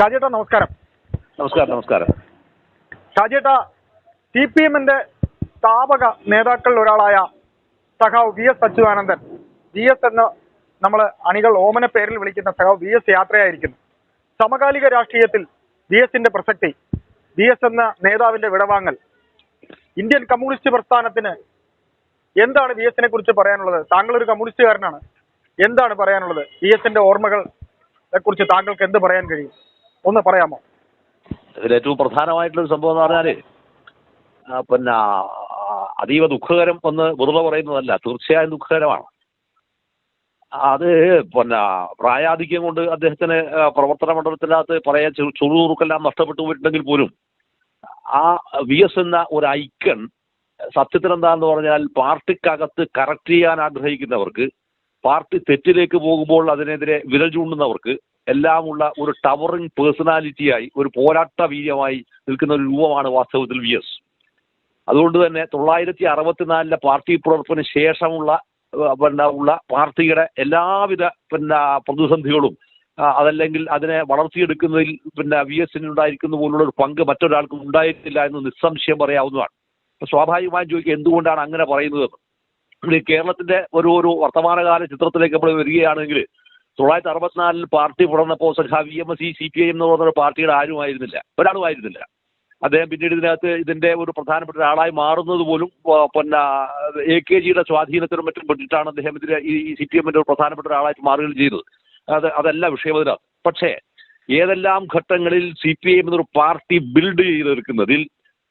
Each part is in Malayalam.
ഷാജേട്ടാ നമസ്കാരം. നമസ്കാരം നമസ്കാരം. ഷാജേട്ടാ സി പി എമ്മിന്റെ സ്ഥാപക നേതാക്കളിൽ ഒരാളായ സഖാവ് V S Achuthanandan. V S എന്ന് നമ്മൾ അണികൾ ഓമന പേരിൽ വിളിക്കുന്ന സഖാവ് വി എസ് യാത്രയായിരിക്കുന്നു. സമകാലിക രാഷ്ട്രീയത്തിൽ വി എസിന്റെ പ്രസക്തി വി എസ് എന്ന നേതാവിന്റെ വിടവാങ്ങൽ ഇന്ത്യൻ കമ്മ്യൂണിസ്റ്റ് പ്രസ്ഥാനത്തിന് എന്താണ് വി എസിനെ കുറിച്ച് പറയാനുള്ളത്? താങ്കൾ ഒരു കമ്മ്യൂണിസ്റ്റുകാരനാണ്. എന്താണ് പറയാനുള്ളത്? വി എസിന്റെ ഓർമ്മകളെ കുറിച്ച് താങ്കൾക്ക് എന്ത് പറയാൻ കഴിയും? ഒന്ന് പറയാമോ? ഇതിൽ ഏറ്റവും പ്രധാനമായിട്ടുള്ള ഒരു സംഭവം എന്ന് പറഞ്ഞാൽ പിന്നെ അതീവ ദുഃഖകരം എന്ന് വെറുതെ പറയുന്നതല്ല തീർച്ചയായും ദുഃഖകരമാണ്. അത് പിന്നെ പ്രായാധിക്യം കൊണ്ട് അദ്ദേഹത്തിന് പ്രവർത്തന മണ്ഡലത്തിനകത്ത് പറയാൻ ചുറുചുറുക്കെല്ലാം നഷ്ടപ്പെട്ടു പോയിട്ടുണ്ടെങ്കിൽ പോലും ആ വി എസ് എന്ന ഒരു ഐക്കൺ സത്യത്തിൽ എന്താന്ന് പറഞ്ഞാൽ പാർട്ടിക്കകത്ത് കറക്റ്റ് ചെയ്യാൻ ആഗ്രഹിക്കുന്നവർക്ക് പാർട്ടി തെറ്റിലേക്ക് പോകുമ്പോൾ അതിനെതിരെ വിരൽ ചൂണ്ടുന്നവർക്ക് എല്ലാമുള്ള ഒരു ടവറിംഗ് പേഴ്സണാലിറ്റിയായി ഒരു പോരാട്ട വീര്യമായി നിൽക്കുന്ന ഒരു രൂപമാണ് വാസ്തവത്തിൽ വി എസ് അതുകൊണ്ട് തന്നെ തൊള്ളായിരത്തി അറുപത്തിനാലിലെ പാർട്ടി പ്രവർത്തന ശേഷമുള്ള പിന്നെ ഉള്ള പാർട്ടിയുടെ എല്ലാവിധ പിന്നെ പ്രതിസന്ധികളും അതല്ലെങ്കിൽ അതിനെ വളർത്തിയെടുക്കുന്നതിൽ പിന്നെ വി എസിന് ഉണ്ടായിരിക്കുന്ന പോലുള്ള ഒരു പങ്ക് മറ്റൊരാൾക്കും ഉണ്ടായിട്ടില്ല എന്ന് നിസ്സംശയം പറയാവുന്നതാണ്. സ്വാഭാവികമായും ചോദിക്കുക എന്തുകൊണ്ടാണ് അങ്ങനെ പറയുന്നത്? കേരളത്തിന്റെ ഒരു ഒരു വർത്തമാനകാല ചിത്രത്തിലേക്ക് നമ്മൾ വരികയാണെങ്കിൽ തൊള്ളായിരത്തി അറുപത്തിനാലിൽ പാർട്ടി പുറന്നപ്പോൾ സഖാ വി എം എസ് ഈ സി പി ഐ എം എന്ന് പറഞ്ഞ ഒരു പാർട്ടിയുടെ ആരുമായിരുന്നില്ല. ഒരാളും ആയിരുന്നില്ല. അദ്ദേഹം പിന്നീട് ഇതിനകത്ത് ഇതിന്റെ ഒരു പ്രധാനപ്പെട്ട ഒരാളായി മാറുന്നത് പോലും പിന്നെ എ കെ ജിയുടെ സ്വാധീനത്തിനും മറ്റും പെട്ടിട്ടാണ് അദ്ദേഹം ഇതിലെ ഈ സി പി എമ്മിന്റെ ഒരു പ്രധാനപ്പെട്ട ഒരാളായിട്ട് മാറുകയും ചെയ്തത്. അത് അതല്ല വിഷയം അതിനകത്ത്. പക്ഷേ ഏതെല്ലാം ഘട്ടങ്ങളിൽ സി പി ഐ എന്നൊരു പാർട്ടി ബിൽഡ് ചെയ്തെടുക്കുന്നതിൽ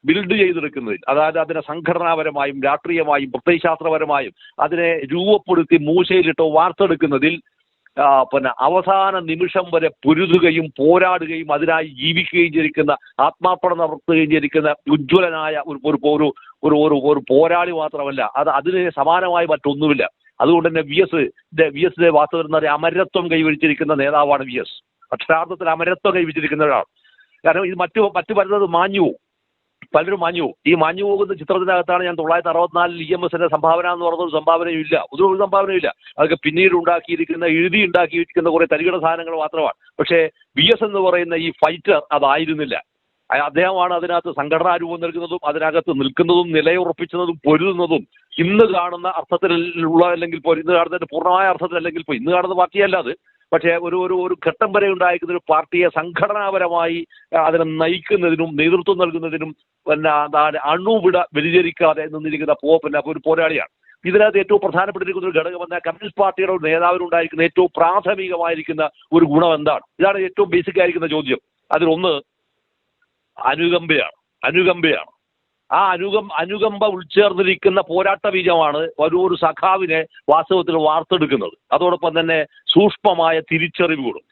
ബിൽഡ് ചെയ്തെടുക്കുന്നതിൽ അതായത് അതിനെ സംഘടനാപരമായും രാഷ്ട്രീയമായും പ്രത്യയശാസ്ത്രപരമായും അതിനെ രൂപപ്പെടുത്തി മൂശയിലിട്ടോ വാർത്തെടുക്കുന്നതിൽ പിന്നെ അവസാന നിമിഷം വരെ പൊരുതുകയും പോരാടുകയും അതിനായി ജീവിക്കുകയും ചെയ്തിരിക്കുന്ന ആത്മാർപ്പണം നടത്തുകയും ചെയ്തിരിക്കുന്ന ഉജ്ജ്വലനായ ഒരു ഒരു ഒരു ഒരു ഒരു പോരാളി മാത്രമല്ല. അത് അതിന് സമാനമായി മറ്റൊന്നുമില്ല. അതുകൊണ്ട് തന്നെ വി എസ് വി എസിന്റെ വാസ്തവം എന്ന് പറയുക അമരത്വം കൈവരിച്ചിരിക്കുന്ന നേതാവാണ് വി എസ്. അക്ഷരാർത്ഥത്തിൽ അമരത്വം കൈവരിച്ചിരിക്കുന്ന ഒരാൾ. കാരണം ഇത് മറ്റു മറ്റു പലതും മാഞ്ഞു പോകും. പലരും മാഞ്ഞു പോകും. ഈ മാഞ്ഞു പോകുന്ന ചിത്രത്തിനകത്താണ് ഞാൻ തൊള്ളായിരത്തി അറുപത്തിനാലിൽ ഇ എം എസിന്റെ സംഭാവന എന്ന് പറഞ്ഞൊരു സംഭാവനയും ഇല്ല. ഒരു ഒരു സംഭാവനയും ഇല്ല. അതൊക്കെ പിന്നീട് ഉണ്ടാക്കിയിരിക്കുന്ന എഴുതി ഉണ്ടാക്കിയിരിക്കുന്ന കുറെ തരികിട സാധനങ്ങൾ മാത്രമാണ്. പക്ഷേ വി എസ് എന്ന് പറയുന്ന ഈ ഫൈറ്റർ അതായിരുന്നില്ല. അദ്ദേഹമാണ് അതിനകത്ത് സംഘടനാ രൂപം നൽകുന്നതും അതിനകത്ത് നിൽക്കുന്നതും നിലയുറപ്പിച്ചതും പൊരുതുന്നതും ഇന്ന് കാണുന്ന അർത്ഥത്തിലുള്ള അല്ലെങ്കിൽ ഇന്ന് കാണുന്നതിന്റെ പൂർണമായ അർത്ഥത്തിലല്ലെങ്കിൽ ഇപ്പോൾ ഇന്ന് കാണുന്ന പാർട്ടിയല്ല അത്. പക്ഷേ ഒരു ഒരു ഒരു ഘട്ടം വരെ ഉണ്ടായിരിക്കുന്ന ഒരു പാർട്ടിയെ സംഘടനാപരമായി അതിനെ നയിക്കുന്നതിനും നേതൃത്വം നൽകുന്നതിനും പിന്നെ അണുവിട വ്യതിചരിക്കാതെ നിന്നിരിക്കുന്ന പോ പിന്നെ ഒരു പോരാളിയാണ്. ഇതിനകത്ത് ഏറ്റവും പ്രധാനപ്പെട്ടിരിക്കുന്ന ഒരു ഘടകം എന്നാൽ കമ്മ്യൂണിസ്റ്റ് പാർട്ടിയുടെ ഒരു നേതാവിനുണ്ടായിരിക്കുന്ന ഏറ്റവും പ്രാഥമികമായിരിക്കുന്ന ഒരു ഗുണം എന്താണ്? ഇതാണ് ഏറ്റവും ബേസിക് ആയിരിക്കുന്ന ചോദ്യം. അതിലൊന്ന് അനുകമ്പയാണ്. അനുകമ്പയാണ്. ആ അനുകം അനുകമ്പ ഉൾച്ചേർന്നിരിക്കുന്ന പോരാട്ട ബീജമാണ് ഒരു സഖാവിനെ വാസ്തവത്തിൽ വാർത്തെടുക്കുന്നത്. അതോടൊപ്പം തന്നെ സൂക്ഷ്മമായ തിരിച്ചറിവുകളും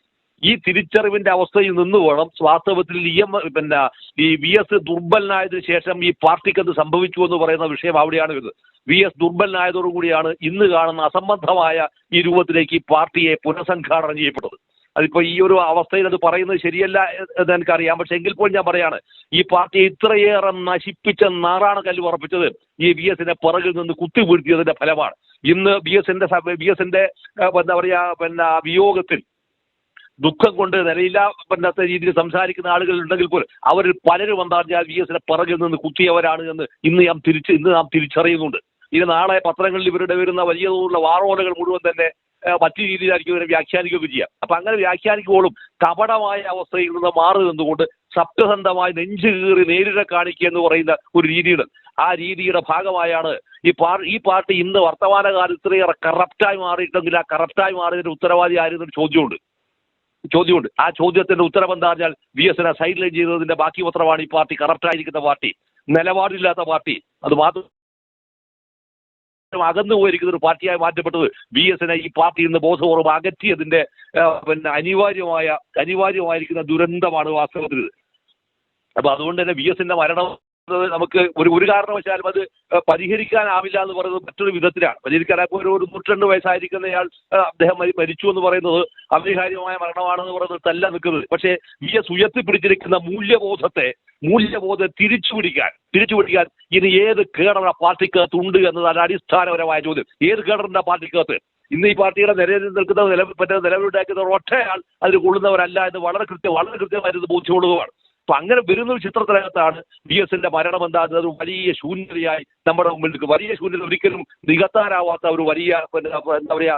ഈ തിരിച്ചറിവിന്റെ അവസ്ഥയിൽ നിന്ന് വേണം വാസ്തവത്തിൽ ഇ എം പിന്നെ ഈ വി എസ് ദുർബലനായതിനു ശേഷം ഈ പാർട്ടിക്ക് എന്ത് സംഭവിച്ചു എന്ന് പറയുന്ന വിഷയം അവിടെയാണ് വരുന്നത്. വി എസ് ദുർബലനായതോടുകൂടിയാണ് ഇന്ന് കാണുന്ന അസംബന്ധമായ ഈ രൂപത്തിലേക്ക് ഈ പാർട്ടിയെ പുനഃസംഘാടനം ചെയ്യപ്പെട്ടത്. അതിപ്പോ ഈ ഒരു അവസ്ഥയിൽ അത് പറയുന്നത് ശരിയല്ല എന്ന് എനിക്കറിയാം. പക്ഷെ എങ്കിൽ പോലും ഞാൻ പറയാണ് ഈ പാർട്ടി ഇത്രയേറെ നശിപ്പിച്ച നാറാണ് കല്ല് ഉറപ്പിച്ചത് ഈ വി എസിനെ പിറകിൽ നിന്ന് കുത്തി വീഴ്ത്തിയതിന്റെ ഫലമാണ്. ഇന്ന് ബി എസിന്റെ ബി എസിന്റെ എന്താ പറയാ പിന്നെ വിയോഗത്തിൽ ദുഃഖം കൊണ്ട് നിലയില്ല പറ്റാത്ത രീതിയിൽ സംസാരിക്കുന്ന ആളുകൾ ഉണ്ടെങ്കിൽ പോലും അവരിൽ പലരും പറഞ്ഞാൽ വി എസിനെ പിറകിൽ നിന്ന് കുത്തിയവരാണ് എന്ന് ഇന്ന് നാം തിരിച്ച് ഇന്ന് നാം തിരിച്ചറിയുന്നുണ്ട്. ഇനി നാളെ പത്രങ്ങളിൽ ഇവരുടെ വരുന്ന വലിയ തോതിലുള്ള വാറോലകൾ മുഴുവൻ തന്നെ മറ്റു രീതിയിലായിരിക്കും ഇവരെ വ്യാഖ്യാനിക്കുകയൊക്കെ ചെയ്യുക അപ്പൊ അങ്ങനെ വ്യാഖ്യാനിക്കുമ്പോഴും കപടമായ അവസ്ഥയിൽ നിന്ന് മാറി നിന്നുകൊണ്ട് സത്യസന്ധമായി നെഞ്ചു കീറി നേരിടെ കാണിക്കുക എന്ന് പറയുന്ന ഒരു രീതിയുണ്ട് ആ രീതിയുടെ ഭാഗമായാണ് ഈ പാർ ഈ പാർട്ടി ഇന്ന് വർത്തമാനകാലത്ത് ഇത്രയേറെ കറപ്റ്റായി മാറിയിട്ടെങ്കിൽ ആ കറപ്റ്റായി മാറിയതിന്റെ ഉത്തരവാദി ആയിരുന്നൊരു ചോദ്യമുണ്ട്. ചോദ്യമുണ്ട്. ആ ചോദ്യത്തിന്റെ ഉത്തരം എന്താ പറഞ്ഞാൽ വി എസിനെ സൈഡ് ലൈൻ ചെയ്തതിന്റെ ബാക്കി പത്രമാണ് ഈ പാർട്ടി കറപ്റ്റായിരിക്കുന്ന പാർട്ടി. നിലപാടില്ലാത്ത പാർട്ടി. അത് മാത്രം അകന്നു പോയിരിക്കുന്ന ഒരു പാർട്ടിയായി മാറ്റപ്പെട്ടത് ബി എസ് എന്നെ ഈ പാർട്ടിയിൽ നിന്ന് ബോധപൂർവം അകറ്റിയതിന്റെ പിന്നെ അനിവാര്യമായ അനിവാര്യമായിരിക്കുന്ന ദുരന്തമാണ് വാസ്തവത്തിൽ. അപ്പൊ അതുകൊണ്ട് തന്നെ വി എസിന്റെ മരണം നമുക്ക് ഒരു ഒരു കാരണവശാലും അത് പരിഹരിക്കാനാവില്ല എന്ന് പറയുന്നത് മറ്റൊരു വിധത്തിലാണ്. പരിഹരിക്കാൻ ഒരു ഒരു നൂറ്റിരണ്ട് വയസ്സായിരിക്കുന്നയാൾ അദ്ദേഹം മരിച്ചു എന്ന് പറയുന്നത് അപരിഹാര്യമായ മരണമാണെന്ന് പറയുന്നത് തല്ല നിൽക്കുന്നത്. പക്ഷേ വി എസ് ഉയർത്തിപ്പിടിച്ചിരിക്കുന്ന മൂല്യബോധത്തെ മൂല്യബോധം തിരിച്ചുപിടിക്കാൻ തിരിച്ചുപിടിക്കാൻ തിരിച്ചു പിടിക്കാൻ ഇനി ഏത് കേഡർ ആ പാർട്ടിക്കകത്ത് ഉണ്ട് എന്നതാണ് അടിസ്ഥാനപരമായ ചോദ്യം. ഏത് കേഡറിന്റെ പാർട്ടിക്കകത്ത്? ഇന്ന് ഈ പാർട്ടിയുടെ നിലയിൽ നിൽക്കുന്ന നില മറ്റേ നിലവിലുണ്ടാക്കുന്നവർ ഒറ്റയാൾ അതിൽ കൊള്ളുന്നവരല്ല എന്ന് വളരെ കൃത്യം വളരെ കൃത്യമായിട്ട് ബോധ്യമുള്ളതുമാണ്. അപ്പൊ അങ്ങനെ വരുന്ന ഒരു ചിത്രത്തിനകത്താണ് ബി എസിന്റെ മരണം എന്താകുന്നത് വലിയ ശൂന്യതയായി നമ്മുടെ മുമ്പിൽ വലിയ ശൂന്യത ഒരിക്കലും നികത്താനാവാത്ത ഒരു വലിയ എന്താ പറയാ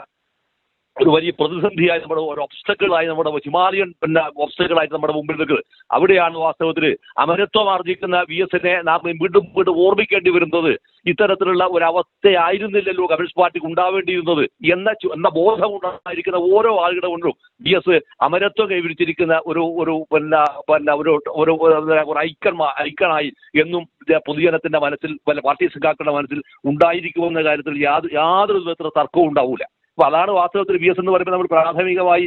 ഒരു വലിയ പ്രതിസന്ധിയായി നമ്മുടെ ഒരു ഒബ്സ്റ്റക്കിളായി നമ്മുടെ ഹിമാലയൻ പിന്നെ ഒബ്സ്റ്റക്കിളായിട്ട് നമ്മുടെ മുമ്പിൽ നിൽക്കുന്നത്. അവിടെയാണ് വാസ്തവത്തിൽ അമരത്വം ആർജിക്കുന്ന വി എസിനെ നാം വീണ്ടും വീണ്ടും ഓർമ്മിക്കേണ്ടി വരുന്നത്. ഇത്തരത്തിലുള്ള ഒരു അവസ്ഥയായിരുന്നില്ലല്ലോ കമ്മ്യൂണിസ്റ്റ് പാർട്ടിക്ക് ഉണ്ടാവേണ്ടിയിരുന്നത് എന്ന എന്ന ബോധം ഉണ്ടായിരിക്കുന്ന ഓരോ ആളുകളുടെ കൊണ്ടും വി എസ് അമരത്വം കൈവരിച്ചിരിക്കുന്ന ഒരു ഒരു പിന്നെ പിന്നെ ഒരു ഒരു ഐക്കൺ ഐക്കണായി എന്നും പൊതുജനത്തിന്റെ മനസ്സിൽ പല പാർട്ടി സംഘാക്കളുടെ മനസ്സിൽ ഉണ്ടായിരിക്കുമെന്ന കാര്യത്തിൽ യാതൊരു യാതൊരു വിധത്തിലുള്ള തർക്കവും ഉണ്ടാവില്ല അപ്പൊ അതാണ് വാസ്തവത്തിൽ ബി എസ് എന്ന് പറയുമ്പോൾ നമ്മൾ പ്രാഥമികമായി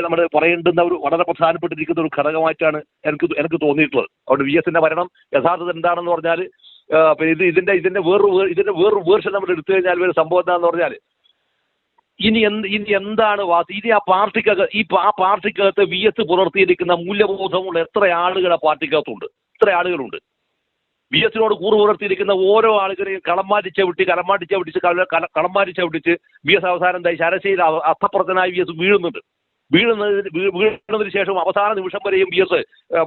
നമ്മൾ പറയേണ്ടുന്ന ഒരു വളരെ പ്രധാനപ്പെട്ടിരിക്കുന്ന ഒരു ഘടകമായിട്ടാണ് എനിക്ക് എനിക്ക് തോന്നിയിട്ടുള്ളത്. അതുകൊണ്ട് വി എസിന്റെ ഭരണം യഥാർത്ഥത്തിൽ എന്താണെന്ന് പറഞ്ഞാൽ പിന്നെ ഇത് ഇതിന്റെ ഇതിന്റെ വേറൊരു വേ- ഇതിന്റെ വേറൊരു വേർഷൻ നമ്മൾ എടുത്തു കഴിഞ്ഞാൽ ഒരു സംഭവം എന്താണെന്ന് പറഞ്ഞാൽ ഇനി എന്ത് ഇനി എന്താണ് വാസ്തു ഇനി ആ പാർട്ടിക്കകത്ത് ഈ ആ പാർട്ടിക്കകത്ത് വി എസ് പുലർത്തിയിരിക്കുന്ന മൂല്യബോധമുള്ള എത്ര ആളുകൾ ആ പാർട്ടിക്കകത്തുണ്ട്? എത്ര ആളുകളുണ്ട്? വി എസിനോട് കൂറ് പുലർത്തിയിരിക്കുന്ന ഓരോ ആളുകളെയും കളമാറ്റി ചവിട്ടി കളമാറ്റി ചവിട്ടിച്ച് കല- കല- കളം മാറ്റി ചവിട്ടിച്ച് ബി എസ് അവസാനം ശരശയിൽ അർത്ഥപ്രദനായി ബി എസ് വീഴുന്നുണ്ട്. വീഴുന്നതിന് വീഴുന്നതിന് ശേഷം അവസാന നിമിഷം വരെയും ബി എസ്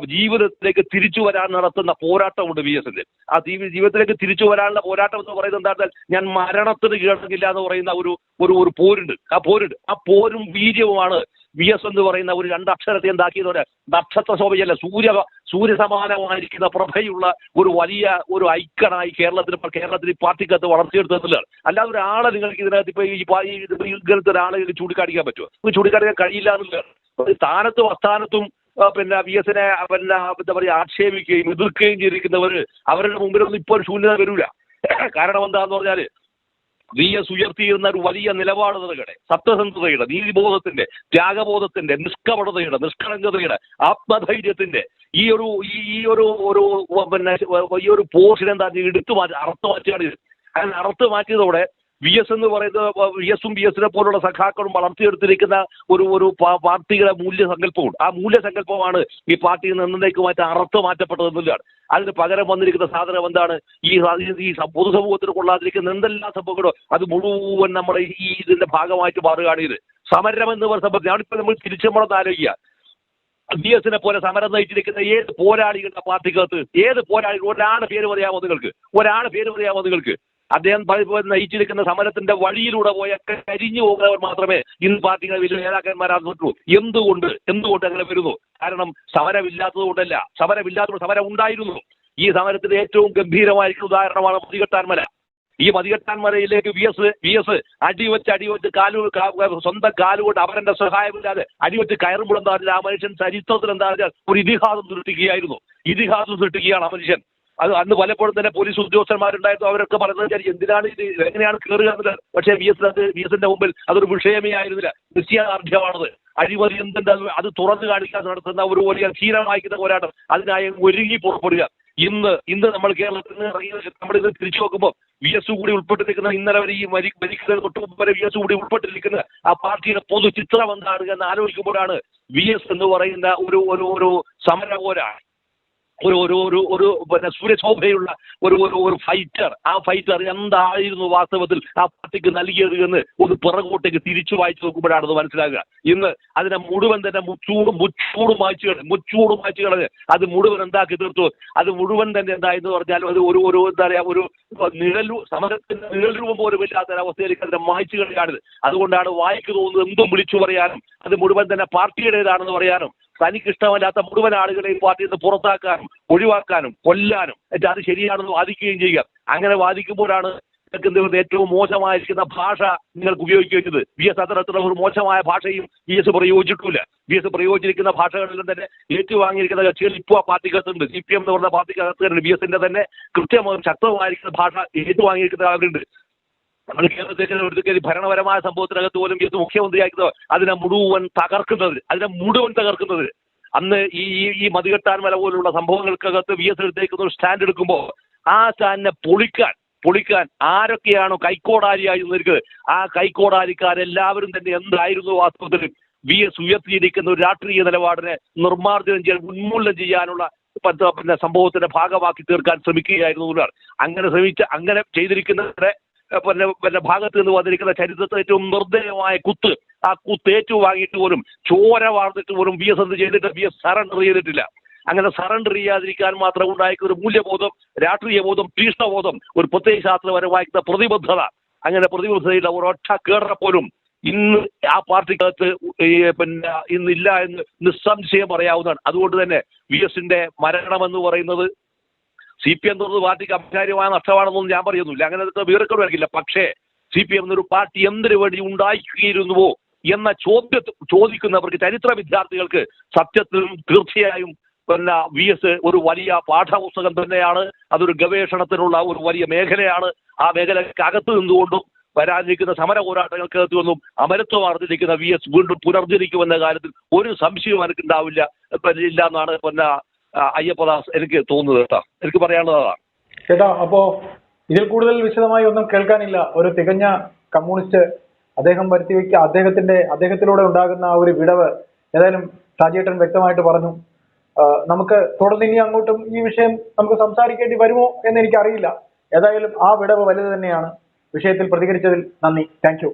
ജീവിതത്തിലേക്ക് തിരിച്ചു വരാൻ നടത്തുന്ന പോരാട്ടമുണ്ട് ബി എസിന്റെ ആ ജീവിതത്തിലേക്ക് തിരിച്ചു വരാനുള്ള പോരാട്ടം എന്ന് പറയുന്നത് എന്താ ഞാൻ മരണത്തിന് കീഴടങ്ങില്ല എന്ന് പറയുന്ന ഒരു ഒരു ഒരു പോരുണ്ട്. ആ പോരുണ്ട്. ആ പോരും വീര്യവുമാണ് വി എസ് എന്ന് പറയുന്ന ഒരു രണ്ടക്ഷരത്തെ എന്താക്കിയത് ഒരു നക്ഷത്ര ശോഭയല്ല? സൂര്യ സൂര്യസമാനമായിരിക്കുന്ന പ്രഭയുള്ള ഒരു വലിയ ഒരു ഐക്കണായി കേരളത്തിന് കേരളത്തിൽ പാർട്ടിക്കകത്ത് വളർത്തിയെടുത്തിട്ടില്ല അല്ലാതെ ഒരാളെ നിങ്ങൾക്ക് ഇതിനകത്ത് ഇപ്പൊ ഈ ഇങ്ങനത്തെ ഒരാളെ ചൂടിക്കാടിക്കാൻ പറ്റുമോ? ഇത് ചൂണ്ടിക്കാണിക്കാൻ കഴിയില്ല ഒരു സ്ഥാനത്തും അസ്ഥാനത്തും പിന്നെ വി എസിനെ പിന്നെ എന്താ പറയുക ആക്ഷേപിക്കുകയും എതിർക്കുകയും ചെയ്തിരിക്കുന്നവർ അവരുടെ മുമ്പിലൊന്നും ഇപ്പോൾ ശൂന്യത വരില്ല കാരണം എന്താന്ന് പറഞ്ഞാൽ വി എസ് ഉയർത്തിയിരുന്ന ഒരു വലിയ നിലപാടുകളുടെ സത്യസന്ധതയുടെ നീതിബോധത്തിന്റെ ത്യാഗബോധത്തിന്റെ നിഷ്കപടതയുടെ നിഷ്കളങ്കതയുടെ ആത്മധൈര്യത്തിന്റെ ഈ ഒരു ഈ ഒരു ഒരു പിന്നെ ഈ ഒരു എന്താ എടുത്തു മാറ്റി അറുത്തു മാറ്റിയാണ് അങ്ങനെ അറുത്തു മാറ്റിയതോടെ വി എസ് എന്ന് പറയുന്നത് വി എസും വി എസിനെ പോലുള്ള സഖാക്കളും വളർത്തിയെടുത്തിരിക്കുന്ന ഒരു ഒരു പാർട്ടിയുടെ മൂല്യസങ്കല്പമുണ്ട് ആ മൂല്യസങ്കല്പമാണ് ഈ പാർട്ടിയിൽ നിന്ന് എന്നേക്കുമായിട്ട് അറുത്തു മാറ്റപ്പെട്ടതെന്നുള്ളതാണ് അതിന് പകരം വന്നിരിക്കുന്ന സാധനം എന്താണ്? ഈ ഈ പൊതുസമൂഹത്തിന് കൊള്ളാതിരിക്കുന്ന എന്തെല്ലാം സംഭവങ്ങളോ അത് മുഴുവൻ നമ്മുടെ ഈ ഇതിന്റെ ഭാഗമായിട്ട് മാറുകയാണ് ഇത്. സമരം എന്ന് പറയുന്ന സംഭവം ഞാനിപ്പോൾ നമ്മൾ തിരിച്ചു നമ്മളൊന്ന് ആലോചിക്കുക ബി എസിനെ പോലെ സമരം നയിച്ചിരിക്കുന്ന ഏത് പോരാളികളുടെ പാർട്ടിക്കകത്ത് ഏത് പോരാളികൾ ഒരാളുടെ പേര് പറയാമോ നിങ്ങൾക്ക്? ഒരാളുടെ പേര് പറയാമോ നിങ്ങൾക്ക്? അദ്ദേഹം നയിച്ചിരിക്കുന്ന സമരത്തിന്റെ വഴിയിലൂടെ പോയ കരിഞ്ഞു പോകുന്നവർ മാത്രമേ ഇന്ന് പാർട്ടികളെ വലിയ നേതാക്കന്മാരാകുന്നുള്ളൂ എന്തുകൊണ്ട്? എന്തുകൊണ്ട് അങ്ങനെ വരുന്നു? കാരണം സമരമില്ലാത്തത് കൊണ്ടല്ല. സമരമില്ലാത്തത് സമരം ഉണ്ടായിരുന്നു. ഈ സമരത്തിന്റെ ഏറ്റവും ഗംഭീരമായിരിക്കുന്ന ഉദാഹരണമാണ് മതികെട്ടാൻമല ഈ മതികെട്ടാൻമലയിലേക്ക് വി എസ് വി എസ് അടിവെച്ച് അടിവെച്ച് കാലു സ്വന്തം കാലുകൊണ്ട് അവരുടെ സഹായമില്ലാതെ അടിവെച്ച് കയറുമ്പോൾ എന്താ ആ മനുഷ്യൻ ചരിത്രത്തിൽ എന്താ ഒരു ഇതിഹാസം സൃഷ്ടിക്കുകയായിരുന്നു. ഇതിഹാസം സൃഷ്ടിക്കുകയാണ് ആ മനുഷ്യൻ. അത് അന്ന് പലപ്പോഴും തന്നെ പോലീസ് ഉദ്യോഗസ്ഥന്മാരുണ്ടായിരുന്നു. അവരൊക്കെ പറയുന്നത് വിചാരിച്ചു എന്തിനാണ് ഇത്? എങ്ങനെയാണ് കയറുക എന്നുള്ളത്? പക്ഷേ വി എസ് അത് വി എസിന്റെ മുമ്പിൽ അതൊരു വിഷയമേ ആയിരുന്നില്ല. നിശ്ചയദാർഢ്യമാണത് അഴിമതി എന്തുണ്ട്? അത് തുറന്നു കാണിക്കാൻ നടത്തുന്ന ഒരു വലിയ ക്ഷീരമായിരിക്കുന്ന പോരാട്ടം. അതിനായി ഒരുങ്ങി പുറപ്പെടുക. ഇന്ന് ഇന്ന് നമ്മൾ കേരളത്തിൽ നിന്ന് ഇറങ്ങി നമ്മളിത് തിരിച്ചു നോക്കുമ്പോൾ വി എസ് കൂടി ഉൾപ്പെട്ടിരിക്കുന്ന ഇന്നലെ വരെ ഈ മരി മരിക്കുന്നതിന് തൊട്ട് മുമ്പ് വരെ വി എസ് കൂടി ഉൾപ്പെട്ടിരിക്കുന്ന ആ പാർട്ടിയുടെ പൊതു ചിത്രം എന്താണ് എന്ന് ആലോചിക്കുമ്പോഴാണ് വി എസ് എന്ന് പറയുന്ന ഒരു ഒരു ഒരു സമര പോരാണ് ഒരു ഒരു ഒരു ഒരു പിന്നെ സൂര്യശോഭയുള്ള ഒരു ഒരു ഒരു ഫൈറ്റർ ആ ഫൈറ്റർ എന്തായിരുന്നു വാസ്തവത്തിൽ ആ പാർട്ടിക്ക് നൽകിയത് എന്ന് ഒന്ന് പിറകോട്ടേക്ക് തിരിച്ചു വായിച്ചു നോക്കുമ്പോഴാണ് അത് മനസ്സിലാകുക. ഇന്ന് അതിനെ മുഴുവൻ തന്നെ മുച്ചൂടും മുച്ചൂടും മായ്ച്ചു കളഞ്ഞ് മുച്ചൂടും മായ്ച്ചു കളഞ്ഞ് അത് മുഴുവൻ എന്താക്കി തീർത്തു? അത് മുഴുവൻ തന്നെ എന്തായെന്ന് പറഞ്ഞാൽ അത് ഒരു ഒരു എന്താ പറയുക ഒരു നിഴലു സമരത്തിന്റെ നിഴൽ രൂപം പോലും ഇല്ലാത്ത അവസ്ഥയിലേക്ക് അതിനെ മായ്ച്ചു കളയാണിത് അതുകൊണ്ടാണ് വായിക്ക് തോന്നുന്നത് എന്തും വിളിച്ചു പറയാനും അത് മുഴുവൻ തന്നെ പാർട്ടിയുടേതാണെന്ന് പറയാനും തനിക്ക് ഇഷ്ടമല്ലാത്ത മുഴുവൻ ആളുകളെയും പാർട്ടിയിൽ നിന്ന് പുറത്താക്കാനും ഒഴിവാക്കാനും കൊല്ലാനും. എന്നിട്ട് അത് ശരിയാണെന്ന് വാദിക്കുകയും ചെയ്യുക. അങ്ങനെ വാദിക്കുമ്പോഴാണ് നിങ്ങൾക്ക് എന്തുകൊണ്ട് ഏറ്റവും മോശമായിരിക്കുന്ന ഭാഷ നിങ്ങൾക്ക് ഉപയോഗിക്കുകയും ചെയ്തത് വി എസ് അത്തരത്തിലുള്ള ഒരു മോശമായ ഭാഷയും വി എസ് പ്രയോഗിച്ചിട്ടില്ല. വി എസ് പ്രയോഗിച്ചിരിക്കുന്ന ഭാഷകളിലും തന്നെ ഏറ്റുവാങ്ങിയിരിക്കുന്ന കക്ഷികൾ ഇപ്പോൾ ആ പാർട്ടിക്കകത്തുണ്ട്. സി പി എം എന്ന് പറഞ്ഞ പാർട്ടിക്കകത്തുണ്ട് ബി എസിന്റെ തന്നെ കൃത്യമായും ശക്തമായിരിക്കുന്ന ഭാഷ ഏറ്റുവാങ്ങിയിരിക്കുന്ന അവരുണ്ട് നമ്മൾ കേരളത്തിലേക്ക് എടുത്തേക്ക് ഭരണപരമായ സംഭവത്തിനകത്ത് പോലും ഇത് മുഖ്യമന്ത്രിയാക്കുന്നത് അതിനെ മുഴുവൻ തകർക്കുന്നത് അതിനെ മുഴുവൻ തകർക്കുന്നത്. അന്ന് ഈ ഈ- ഈ മതികെട്ടാൻമല പോലുള്ള സംഭവങ്ങൾക്കകത്ത് വി എസ് എടുത്തേക്കുന്ന ഒരു സ്റ്റാൻഡ് എടുക്കുമ്പോൾ ആ സ്റ്റാൻഡിനെ പൊളിക്കാൻ പൊളിക്കാൻ ആരൊക്കെയാണോ കൈക്കോടാരിയായി നിന്നിരിക്കുന്നത് ആ കൈക്കോടാരിക്കാരെല്ലാവരും തന്നെ എന്തായിരുന്നു വാസ്തവത്തിൽ വി എസ് ഉയർത്തിയിരിക്കുന്ന ഒരു രാഷ്ട്രീയ നിലപാടിനെ നിർമ്മാർജനം ചെയ്യാൻ ഉന്മൂലനം ചെയ്യാനുള്ള പിന്നെ സംഭവത്തിന്റെ ഭാഗമാക്കി തീർക്കാൻ ശ്രമിക്കുകയായിരുന്നു അങ്ങനെ ശ്രമിച്ച അങ്ങനെ ചെയ്തിരിക്കുന്നവരെ പിന്നെ പിന്നെ ഭാഗത്ത് നിന്ന് വന്നിരിക്കുന്ന ചരിത്രത്തിൽ ഏറ്റവും നിർദ്ദയമായ കുത്ത്. ആ കുത്ത് ഏറ്റുവാങ്ങിയിട്ട് പോലും ചോര വാർന്നിട്ട് പോലും ബി എസ് എന്ത് ചെയ്തിട്ട് ബി എസ് സറണ്ടർ ചെയ്തിട്ടില്ല. അങ്ങനെ സറണ്ടർ ചെയ്യാതിരിക്കാൻ മാത്രം ഉണ്ടായിരിക്കുന്ന ഒരു മൂല്യബോധം രാഷ്ട്രീയ ബോധം തീഷ്ണബോധം ഒരു പ്രത്യേക പ്രത്യയശാസ്ത്രപരമായിട്ടുള്ള പ്രതിബദ്ധത. അങ്ങനെ പ്രതിബദ്ധതയില്ല. ഒരൊറ്റ കേടറ പോലും ഇന്ന് ആ പാർട്ടിക്കകത്ത് പിന്നെ ഇന്നില്ല എന്ന് നിസ്സംശയം പറയാവുന്നതാണ്. അതുകൊണ്ട് തന്നെ വി എസിന്റെ മരണമെന്ന് പറയുന്നത് സി പി എം എന്നുള്ളത് പാർട്ടിക്ക് അപകാര്യമായ നഷ്ടമാണെന്നൊന്നും ഞാൻ പറയുന്നില്ല. അങ്ങനെ വീറക്കോട് വരക്കില്ല പക്ഷേ സി പി എം എന്നൊരു പാർട്ടി എന്തിനു വേണ്ടി ഉണ്ടാക്കിയിരുന്നുവോ എന്ന ചോദ്യ ചോദിക്കുന്നവർക്ക് ചരിത്ര വിദ്യാർത്ഥികൾക്ക് സത്യത്തിലും തീർച്ചയായും പിന്നെ വി എസ് ഒരു വലിയ പാഠപുസ്തകം തന്നെയാണ്. അതൊരു ഗവേഷണത്തിനുള്ള ഒരു വലിയ മേഖലയാണ്. ആ മേഖലക്കകത്ത് നിന്നുകൊണ്ടും വരാനിരിക്കുന്ന സമര പോരാട്ടങ്ങൾക്കകത്ത് നിന്നും അമരത്വം അർജിരിക്കുന്ന വി എസ് വീണ്ടും പുനർജനിക്കുമെന്ന കാര്യത്തിൽ ഒരു സംശയവും എനിക്കുണ്ടാവില്ല ഇല്ല എന്നാണ് പിന്നെ അയ്യപ്പദാസ് എനിക്ക് തോന്നുന്നത് കേട്ടോ. എനിക്ക് പറയാനുള്ളതാണ് ചേട്ടാ അപ്പോ ഇതിൽ കൂടുതൽ വിശദമായി ഒന്നും കേൾക്കാനില്ല. ഒരു തികഞ്ഞ കമ്മ്യൂണിസ്റ്റ് അദ്ദേഹം വരുത്തി വയ്ക്കുക അദ്ദേഹത്തിന്റെ അദ്ദേഹത്തിലൂടെ ഉണ്ടാകുന്ന ആ ഒരു വിടവ് ഏതായാലും ഷാജിയേട്ടൻ വ്യക്തമായിട്ട് പറഞ്ഞു. നമുക്ക് തുടർന്ന് ഇനി അങ്ങോട്ടും ഈ വിഷയം നമുക്ക് സംസാരിക്കേണ്ടി വരുമോ എന്ന് എനിക്കറിയില്ല. ഏതായാലും ആ വിടവ് വലുത് തന്നെയാണ്. വിഷയത്തിൽ പ്രതികരിച്ചതിൽ നന്ദി. താങ്ക്